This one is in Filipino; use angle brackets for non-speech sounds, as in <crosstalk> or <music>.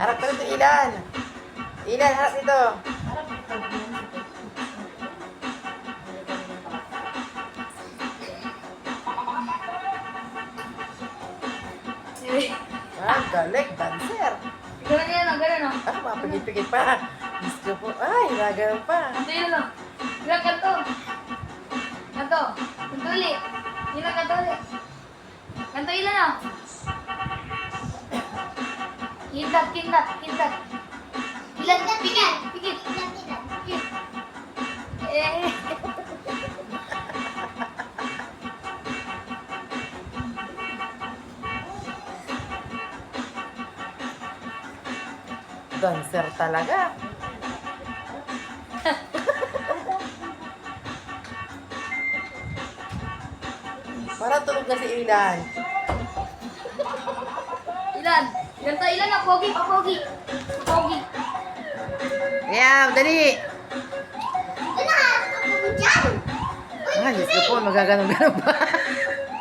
harap ka dito, Ilan. Ilan, harap dito. Ah, galing, dancer. Ganun yan, ganun. Ah, mapigit-pigit pa. Diyos ko po. Ay, nagano'n pa. Ito yun lang. Ilang kanto? Kanto. Kanto ulit. Ilang kanto ulit. Kanto ilan, oh. Kindat, kindat, kindat. Ilan? Pigit, pigit. Pigit. Eh. Dancer talaga. Para tulog na si Ilan. Ilan? Ilan, oh. Pogi, pa pogi. Pogi. Yeah, dali. Ito na, mo dyan. Ay, Diyos ko po, magaganon-ganon pa. <laughs>